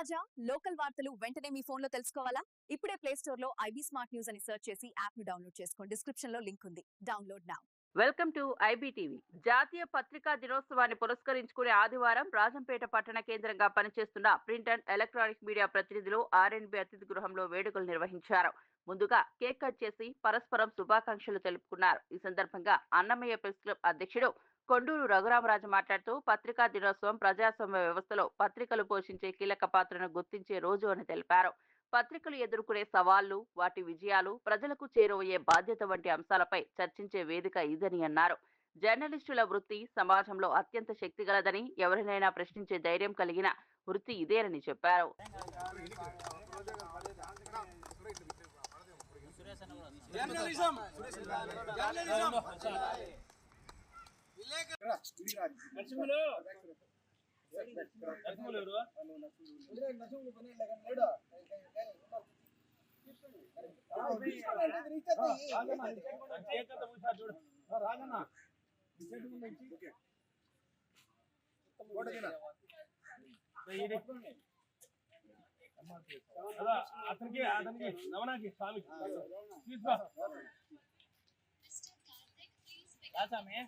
తాజా లోకల్ వార్తలు వెంటనే మీ ఫోన్లో తెలుసుకోవాలా? ఇప్పుడే ప్లే స్టోర్లో ఐబీ స్మార్ట్ న్యూస్ అని సెర్చ్ చేసి యాప్ను డౌన్లోడ్ చేసుకోండి. డిస్క్రిప్షన్లో లింక్ ఉంది. Download now welcome to IBTV జాతీయ పత్రికా దినోత్సవాన్ని పురస్కరించుకునే ఆదివారం రాజంపేట పట్టణ కేంద్రంగా పనిచేస్తున్న ప్రింట్ అండ్ ఎలక్ట్రానిక్ మీడియా ప్రతినిధులు ఆర్ఎన్బి అతిథి గృహంలో వేడుకలు నిర్వహించారు. ముందుగా కేక్ కట్ చేసి పరస్పరం శుభాకాంక్షలు తెలుపుకున్నారు. ఈ సందర్భంగా అన్నమయ్య ప్రెస్ క్లబ్ అధ్యక్షుడు కొండూరు రఘురామరాజు మాట్లాడుతూ పత్రికా దినోత్సవం ప్రజాస్వామ్య వ్యవస్థలో పత్రికలు పోషించే కీలక పాత్రను గుర్తించే రోజు అని తెలిపారు. పత్రికలు ఎదుర్కొనే సవాళ్ళు వాటి విజయాలు ప్రజలకు చేరువయ్యే బాధ్యత వంటి అంశాలపై చర్చించే వేదిక ఇదని అన్నారు. జర్నలిస్టుల వృత్తి సమాజంలో అత్యంత శక్తిగలదని ఎవరినైనా ప్రశ్నించే ధైర్యం కలిగిన వృత్తి ఇదేనని చెప్పారు. జర్నలిజం! జర్నలిజం! నరసింహులు నరసింహులు ఎవరు ఏకంత కూర్చో చూడు రాజన్న ఈడి. అలా, అతనికి అతనికి రమణాకి స్వామికి తీసుకో రాసామే